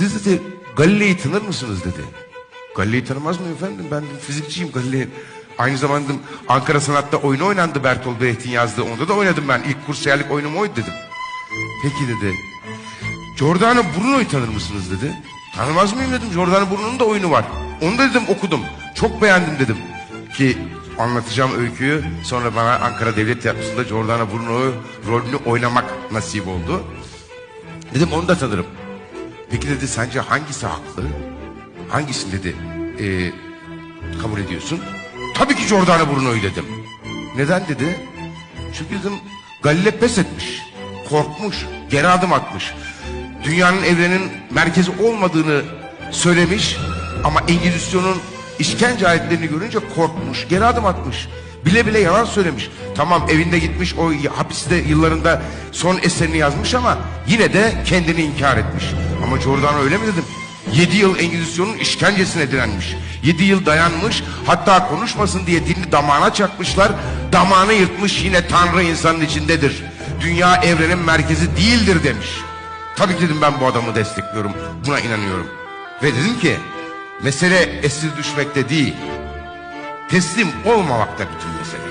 Siz dedi Galile'yi tanır mısınız dedi. Galile'yi tanımaz mıyım efendim? Ben fizikçiyim Galile. Aynı zamanda Ankara Sanat'ta oyunu oynandı Bertolt Brecht'in yazdığı. Onda da oynadım ben. İlk kursiyerlik oyunum oydu dedim. Peki dedi. Giordano Bruno'yu tanır mısınız dedi. Tanımaz mıyım dedim. Giordano Bruno'nun da oyunu var. Onu da dedim okudum. Çok beğendim dedim. Ki anlatacağım öyküyü. Sonra bana Ankara Devlet Tiyatrosu'nda Giordano Bruno rolünü oynamak nasip oldu. Dedim onu da tanırım. Peki dedi sence hangisi haklı? Hangisini dedi e, kabul ediyorsun? Tabii ki Giordano Bruno'yu dedim. Neden dedi? Çünkü dedim Galile pes etmiş. Korkmuş. Geri adım atmış. Dünyanın evrenin merkezi olmadığını söylemiş. Ama Engizisyon'un işkence aletlerini görünce korkmuş. Geri adım atmış. Bile bile yalan söylemiş. Tamam evinde gitmiş o hapiste yıllarında son eserini yazmış ama yine de kendini inkar etmiş. Ama Giordano öyle mi dedim? Yedi yıl Engizisyon'un işkencesine direnmiş. Yedi yıl dayanmış hatta konuşmasın diye dilini damağına çakmışlar. Damağını yırtmış yine Tanrı insanın içindedir. Dünya evrenin merkezi değildir demiş. Tabii ki dedim ben bu adamı destekliyorum. Buna inanıyorum. Ve dedim ki mesele esir düşmekte değil. Teslim olmamakta bütün mesele.